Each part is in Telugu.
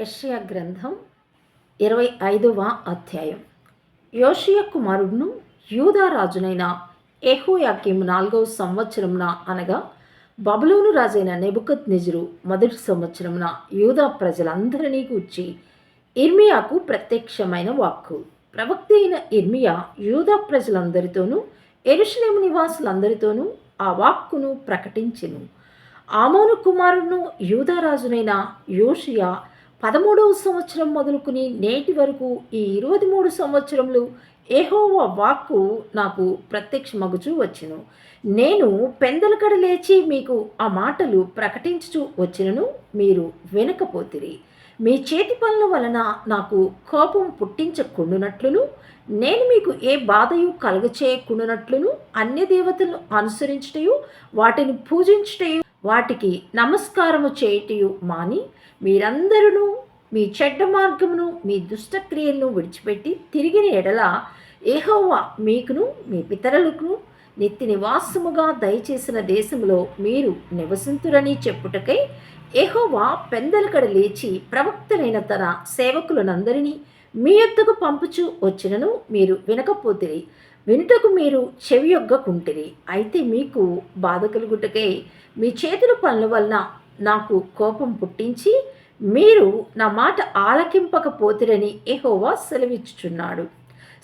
యషియా గ్రంథం ఇరవై ఐదవ అధ్యాయం. యోషియ కుమారుడును యూదా రాజునైన ఎహోయాకిము నాలుగవ సంవత్సరమున అనగా బబులోను రాజైన నెబుకత్ నిజరు మొదటి సంవత్సరమున యూదా ప్రజలందరినీ గూర్చి ఇర్మియాకు ప్రత్యక్షమైన వాక్కు. ప్రవక్త అయిన ఇర్మియా యూదా ప్రజలందరితోనూ ఎరుషలేము నివాసులందరితోనూ ఆ వాక్కును ప్రకటించెను. ఆమోను కుమారుడును యూదారాజునైన యోషియా పదమూడవ సంవత్సరం మొదలుకుని నేటి వరకు ఈ ఇరవై మూడు సంవత్సరములు ఏహోవ వాక్కు నాకు ప్రత్యక్షమగుచూ వచ్చును. నేను పెందలకడ లేచి మీకు ఆ మాటలు ప్రకటించుచూ వచ్చినను మీరు వినకపోతిరి. మీ చేతి పనుల వలన నాకు కోపం పుట్టించకుండునట్లును నేను మీకు ఏ బాధయు కలుగచేయకుండునట్లును అన్య దేవతలను అనుసరించటయు వాటిని పూజించటయు వాటికి నమస్కారము చేయుటయు మాని మీరందరూ మీ చెడ్డ మార్గమును మీ దుష్టక్రియలను విడిచిపెట్టి తిరిగిన ఎడల ఏహోవా మీకును మీ పితరులకు నిత్య నివాసముగా దయచేసిన దేశములో మీరు నివసింతురని చెప్పుటకై ఏహోవా పెందలకడ లేచి ప్రవక్తలైన తన సేవకులనందరినీ మీ యొద్దకు పంపుచు వచ్చినను మీరు వినకపోతే వినుటకు మీరు చెవియొగ్గకుంటిరి అయితే మీకు బాధ కలుగుటకై మీ చేతుల పనుల వలన నాకు కోపం పుట్టించి మీరు నా మాట ఆలకింపకపోతిరని ఎహోవా సెలవిచ్చుచున్నాడు.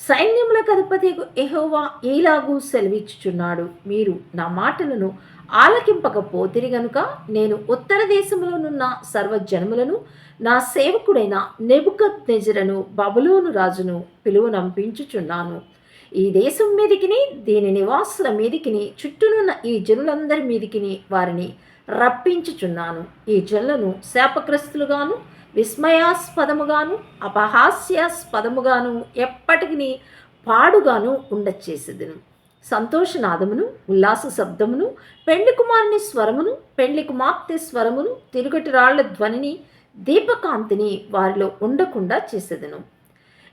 సైన్యముల అధిపతి ఎహోవా ఈలాగు సెలవిచ్చుచున్నాడు. మీరు నా మాటలను ఆలకింపకపోతిరి గనుక నేను ఉత్తర దేశంలోనున్న సర్వజనములను నా సేవకుడైన నెబుకత్ నెజరను బబులోను రాజును పిలువనంపించుచున్నాను ఈ దేశం మీదికిని దీని నివాసుల మీదికిని చుట్టూనున్న ఈ జనులందరి మీదికిని వారిని రప్పించుచున్నాను. ఈ జనులను శాపగ్రస్తులుగాను విస్మయాస్పదముగాను అపహాస్యాస్పదముగాను ఎప్పటికీ పాడుగాను ఉండచేసేదను. సంతోషనాదమును ఉల్లాస శబ్దమును పెండ్లి కుమారుని స్వరమును పెండ్లి కుమార్తె స్వరమును తిరుగటి రాళ్ళ ధ్వనిని దీపకాంతిని వారిలో ఉండకుండా చేసేదను.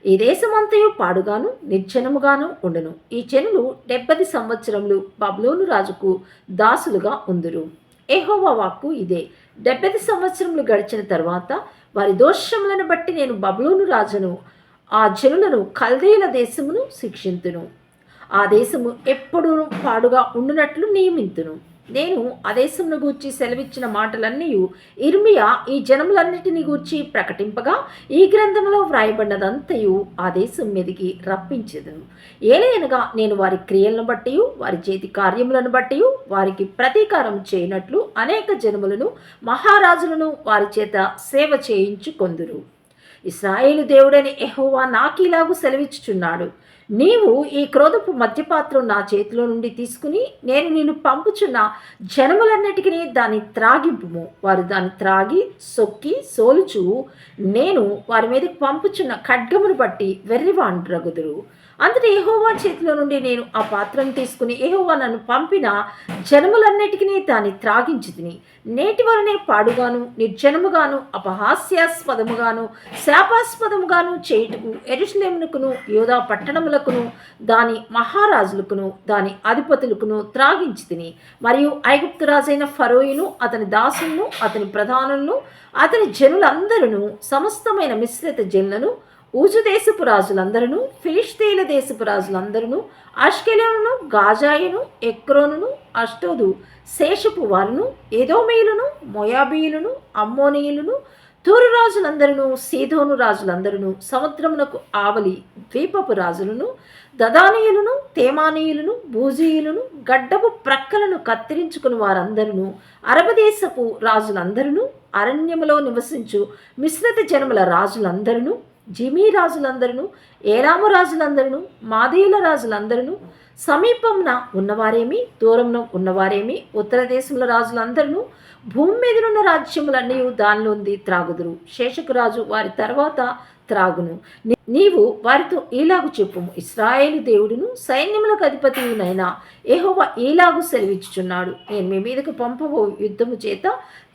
ఈ దేశమంతయు పాడుగాను నిర్జనముగాను ఉండును. ఈ జనులు డెబ్బది సంవత్సరములు బబ్లోను రాజుకు దాసులుగా ఉందురు. ఏహోవా వాక్కు ఇదే. డెబ్బది సంవత్సరములు గడిచిన తర్వాత వారి దోషములను బట్టి నేను బబ్లోను రాజును ఆ జనులను కల్దీల దేశమును శిక్షింతును. ఆ దేశము ఎప్పుడూ పాడుగా ఉండునట్లు నియమింతును. నేను ఆ దేశమును గూర్చి సెలవిచ్చిన మాటలన్నీ ఇర్మియా ఈ జనములన్నిటిని గూర్చి ప్రకటింపగా ఈ గ్రంథంలో వ్రాయబడినదంతయు ఆ దేశం మీదికి రప్పించదును. ఏలైనగా నేను వారి క్రియలను బట్టి వారి చేతి కార్యములను బట్టి వారికి ప్రతీకారం చేయనట్లు అనేక జనములను మహారాజులను వారి చేత సేవ చేయించుకొందురు. ఇస్రాయేలు దేవుడని ఎహోవా నాకీలాగు సెలవిచ్చుచున్నాడు. నీవు ఈ క్రోధపు మద్యపాత్రం నా చేతిలో నుండి తీసుకుని నేను నిన్ను పంపుచున్న జనములన్నిటికీ దాన్ని త్రాగింపుము. వారు దాన్ని త్రాగి సొక్కి సోలుచు. నేను వారి మీదకి పంపుచున్న ఖడ్గమును బట్టి వెర్రివాండ్రగుదురు అందుకే ఏహోవా చేతిలో నుండి నేను ఆ పాత్రను తీసుకుని ఏహోవా నన్ను పంపిన జనములన్నిటికీ దాన్ని త్రాగించి తిని నేటి వలనే పాడుగాను నిర్జనముగాను అపహాస్యాస్పదముగాను శాపాస్పదముగాను చేయుటకు ఎరుషులేమునకును యోధా పట్టణములకును దాని మహారాజులకును దాని అధిపతులకును త్రాగించి తిని మరియు ఐగుప్తు రాజైన ఫరోయిను అతని దాసులను అతని ప్రధానులను అతని జనులందరూ సమస్తమైన మిశ్రిత జనులను ఊజు దేశపు రాజులందరూ ఫిలిస్తీన్ల దేశపు రాజులందరూ అష్కెలను గాజాయును ఎక్రోనును అష్టోదు శేషపు వారును ఏదోమేయులను మొయాబీయులను అమ్మోనీయులను తూరు రాజులందరూ సీధోను రాజులందరూ సముద్రమునకు ఆవలి ద్వీపపు రాజులను దదానీయులను తేమానీయులను భూజీయులను గడ్డపు ప్రక్కలను కత్తిరించుకుని వారందరూ అరబదేశపు రాజులందరూ అరణ్యములో నివసించు మిశ్రిత జనముల రాజులందరూ జిమీ రాజులందరూ ఏలాము రాజులందరూ మాదీయుల రాజులందరూ సమీపంన ఉన్నవారేమి దూరంలో ఉన్నవారేమి ఉత్తర దేశంలో రాజులందరూ భూమి మీదనున్న రాజ్యములన్నీ దానిలోంది త్రాగుదురు. శేషకు రాజు వారి తర్వాత త్రాగును. నీవు వారితో ఈలాగు చెప్పుము. ఇస్రాయేలు దేవుడును సైన్యములకు అధిపతినైనా ఏహోవ ఈలాగు సెలవిచ్చుచున్నాడు. నేను మీ మీదకు పంపబో యుద్ధము చేత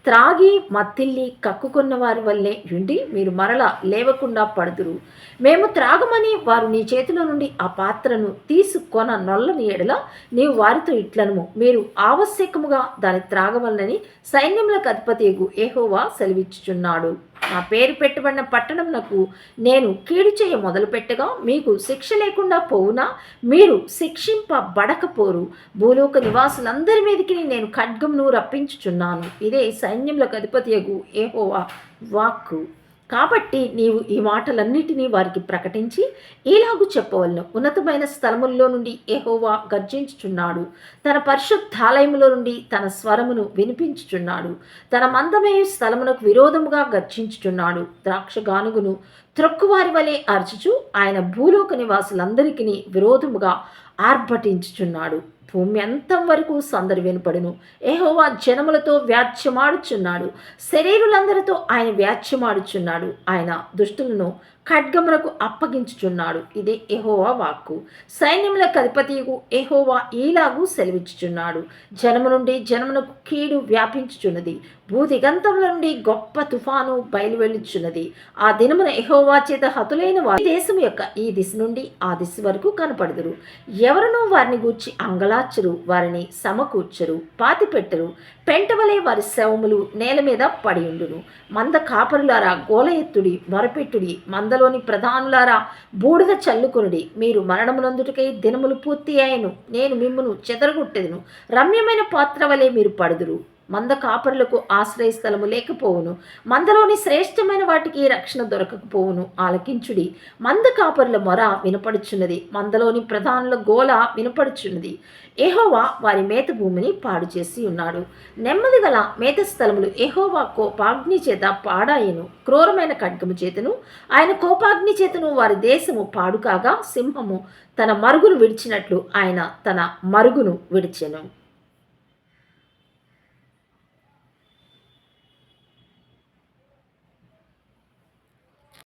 త్రాగి మత్తిల్లి కక్కుకున్న వారి వల్లే ఉండి మీరు మరల లేవకుండా పడుదురు. మేము త్రాగమని వారు నీ చేతిలో నుండి ఆ పాత్రను తీసుకొన నొల్లని ఎడల నీవు వారితో ఇట్లనము. మీరు ఆవశ్యకముగా దాన్ని త్రాగవలనని సైన్యములకు అధిపతి ఏహోవా సెలవిచ్చుచున్నాడు. నా పేరు పెట్టబడిన పట్టణంనకు నేను కీడు చేయ మొదలుపెట్టగా మీకు శిక్ష లేకుండా పోవునా? మీరు శిక్షింపబడకపోరు. భూలోక నివాసులందరి మీదకి నేను ఖడ్గమును రప్పించుచున్నాను. ఇదే సైన్యములకు అధిపతియగు ఏహోవా వాక్కు. కాబట్టి నీవు ఈ మాటలన్నిటినీ వారికి ప్రకటించి ఈలాగు చెప్పవలను. ఉన్నతమైన స్థలముల్లో నుండి ఎహోవా గర్జించుచున్నాడు. తన పరిశుద్ధాలయములో నుండి తన స్వరమును వినిపించుచున్నాడు. తన మందమయ స్థలమునకు విరోధముగా గర్జించుచున్నాడు. ద్రాక్ష గానుగును త్రొక్కువారి వలె అర్చుచు ఆయన భూలోక నివాసులందరికీ విరోధముగా ఆర్భటించుచున్నాడు. భూమి అంతం వరకు సందడి వినపడును. ఏహోవా జనములతో వ్యాధ్యమాడుచున్నాడు శరీరులందరితో ఆయన వ్యాధ్యమాడుచున్నాడు ఆయన దుష్టులను ఖడ్గమునకు అప్పగించుచున్నాడు. ఇదే ఎహోవా వాక్కు. సైన్యములకు అధిపతియు ఎహోవా ఈలాగు సెలవిచ్చుచున్నాడు. జనము నుండి జనమునకు కీడు వ్యాపించుచున్నది. భూదిగంతముల నుండి గొప్ప తుఫాను బయలువెళ్ళుచున్నది. ఆ దినమున ఎహోవా చేత హతులైన వారి దేశం యొక్క ఈ దిశ నుండి ఆ దిశ వరకు కనపడదురు. ఎవరునూ వారిని గూర్చి అంగలార్చరు వారిని సమకూర్చరు పాతిపెట్టరు. పెంటవలే వారి శవములు నేల మీద పడి ఉండును. మంద కాపరులారా గోల ఎత్తుడి మొరపెట్టుడి మందలోని ప్రధానులారా బూడిద చల్లుకొనుడి. మీరు మరణములందుటకై దినములు పూర్తి అయ్యను. నేను మిమ్మను చెదరగొట్టెదను. రమ్యమైన పాత్ర వలె మీరు పడుదురు. మంద కాపరులకు ఆశ్రయస్థలము లేకపోవును. మందలోని శ్రేష్టమైన వాటికి రక్షణ దొరకకపోవును. ఆలకించుడి. మంద కాపరుల మొర వినపడుచున్నది. మందలోని ప్రధానుల గోల వినపడుచున్నది. ఎహోవా వారి మేత భూమిని పాడు చేసి ఉన్నాడు. నెమ్మది గల మేత స్థలములు ఎహోవా కోపాగ్ని చేత పాడాయను. క్రూరమైన ఖడ్గము చేతను ఆయన కోపాగ్ని చేతను వారి దేశము పాడు కాగా సింహము తన మరుగును విడిచినట్లు ఆయన తన మరుగును విడిచెను.